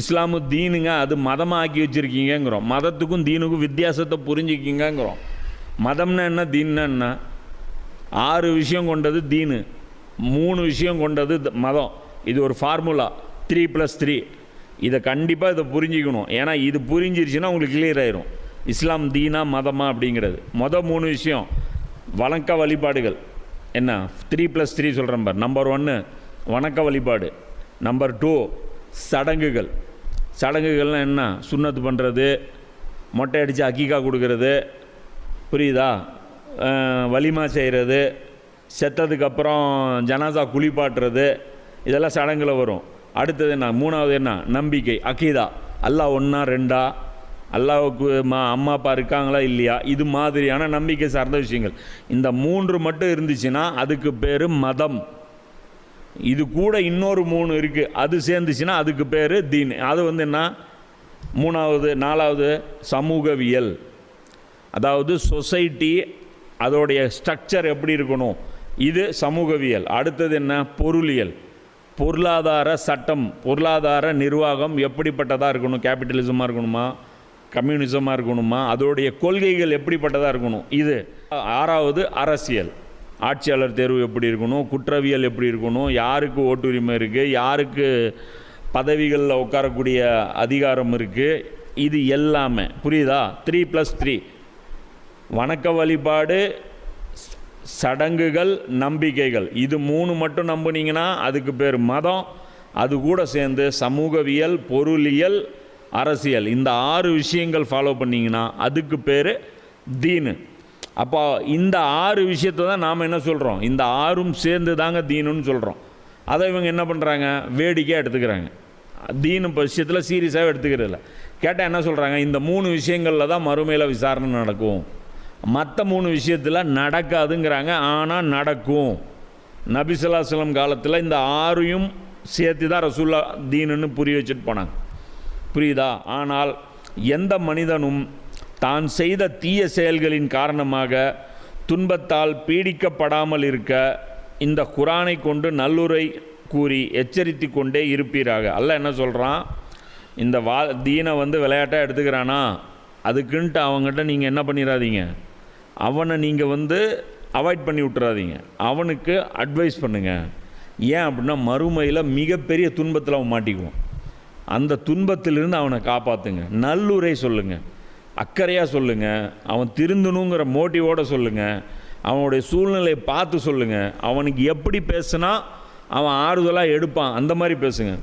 இஸ்லாமு தீனுங்க அது மதமாக ஆக்கி மதத்துக்கும் தீனுக்கும் வித்தியாசத்தை புரிஞ்சுக்கிங்கிறோம் மதம்னா என்ன தீன்னா என்ன? ஆறு விஷயம் கொண்டது தீனு. மூணு விஷயம் கொண்டது மதம். இது ஒரு ஃபார்முலா த்ரீ ப்ளஸ் த்ரீ இதை கண்டிப்பாக இதை புரிஞ்சிக்கணும். ஏன்னா இது புரிஞ்சிருச்சுன்னா உங்களுக்கு கிளியர் ஆயிரும். இஸ்லாம் தீனா மதமா அப்படிங்கிறது. மொதல் மூணு விஷயம். வணக்க வழிபாடுகள். என்ன? த்ரீ ப்ளஸ் த்ரீ சொல்கிறேன் பார். நம்பர் ஒன்று வணக்க வழிபாடு. நம்பர் டூ சடங்குகள். சடங்குகள்லாம் என்ன? சுண்ணத்து பண்ணுறது மொட்டை அடித்து அக்கிக்கா கொடுக்கறது. புரியுதா? வலிமா செய்கிறது செத்ததுக்கப்புறம் ஜனாசா குளிப்பாட்டுறது. இதெல்லாம் சடங்கில் வரும். அடுத்தது என்ன? மூணாவது என்ன? நம்பிக்கை அக்கீதா அல்லா ஒன்றா ரெண்டா? அல்லாவுக்கு மா அம்மா அப்பா இருக்காங்களா? இல்லையா? இது மாதிரியான நம்பிக்கை சார்ந்த விஷயங்கள். இந்த மூன்று மட்டும் இருந்துச்சுன்னா அதுக்கு பேர் மதம். இது கூட இன்னொரு மூணு இருக்குது அது சேர்ந்துச்சுன்னா அதுக்கு பேர் தீன். அது வந்து என்ன? மூணாவது நாலாவது சமூகவியல். அதாவது சொசைட்டி அதோடைய ஸ்ட்ரக்சர் எப்படி இருக்கணும்? இது சமூகவியல். அடுத்தது என்ன? பொருளியல். பொருளாதார சட்டம் பொருளாதார நிர்வாகம் எப்படிப்பட்டதாக இருக்கணும்? கேபிட்டலிசமாக இருக்கணுமா? கம்யூனிசமாக இருக்கணுமா? அதோடைய கொள்கைகள் எப்படிப்பட்டதாக இருக்கணும்? இது. ஆறாவது அரசியல். ஆட்சியாளர் தேர்வு எப்படி இருக்கணும் குற்றவியல் எப்படி இருக்கணும் யாருக்கு ஓட்டுரிமை இருக்குது யாருக்கு பதவிகளில் உட்காரக்கூடிய அதிகாரம் இருக்குது இது எல்லாமே. புரியுதா? த்ரீ ப்ளஸ் த்ரீ வணக்க வழிபாடு சடங்குகள் நம்பிக்கைகள். இது மூணு மட்டும் நம்புனீங்கன்னா அதுக்கு பேர் மதம் அது கூட சேர்ந்து சமூகவியல் பொருளியல் அரசியல். இந்த ஆறு விஷயங்கள் ஃபாலோ பண்ணிங்கன்னா அதுக்கு பேர் தீனு. அப்போ இந்த ஆறு விஷயத்தை தான் நாம் என்ன சொல்கிறோம் இந்த ஆறும் சேர்ந்து தாங்க தீனுன்னு சொல்கிறோம் அதை இவங்க என்ன பண்ணுறாங்க வேடிக்கையாக எடுத்துக்கிறாங்க. தீனு விஷயத்தில் சீரியஸாக எடுத்துக்கிறதில்ல கேட்டால் என்ன சொல்கிறாங்க இந்த மூணு விஷயங்களில் தான் மறுமையில் விசாரணை நடக்கும். மற்ற மூணு விஷயத்தில் நடக்காதுங்கிறாங்க. ஆனால் நடக்கும். நபிசுல்லாசலம் காலத்தில் இந்த ஆறையும் சேர்த்து தான் ரசூல்லா தீனுன்னு புரிய வச்சுட்டு போனாங்க. புரியுதா? ஆனால் எந்த மனிதனும் தான் செய்த தீய செயல்களின் காரணமாக துன்பத்தால் பீடிக்கப்படாமல் இருக்க இந்த குரானை கொண்டு நல்லுரை கூறி எச்சரித்து கொண்டே இருப்பீராக. அல்ல என்ன சொல்கிறான் இந்த வா தீனை வந்து விளையாட்டாக எடுத்துக்கிறானா? அதுக்குன்ட்டு அவங்ககிட்ட நீங்கள் என்ன பண்ணிடாதீங்க அவனை நீங்கள் வந்து அவாய்ட் பண்ணி விட்டுறாதீங்க. அவனுக்கு அட்வைஸ் பண்ணுங்கள் ஏன் அப்படின்னா மறுமையில் மிகப்பெரிய துன்பத்தில் அவன் மாட்டிக்குவான். அந்த துன்பத்திலிருந்து அவனை காப்பாற்றுங்க நல்லுரை சொல்லுங்கள் அக்கறையாக சொல்லுங்கள் அவன் திருந்தணுங்கிற மோட்டிவோட சொல்லுங்கள் அவனுடைய சூழ்நிலையை பார்த்து சொல்லுங்கள் அவனுக்கு எப்படி பேசுனா அவன் ஆறுதலாக எடுப்பான். அந்த மாதிரி பேசுங்க.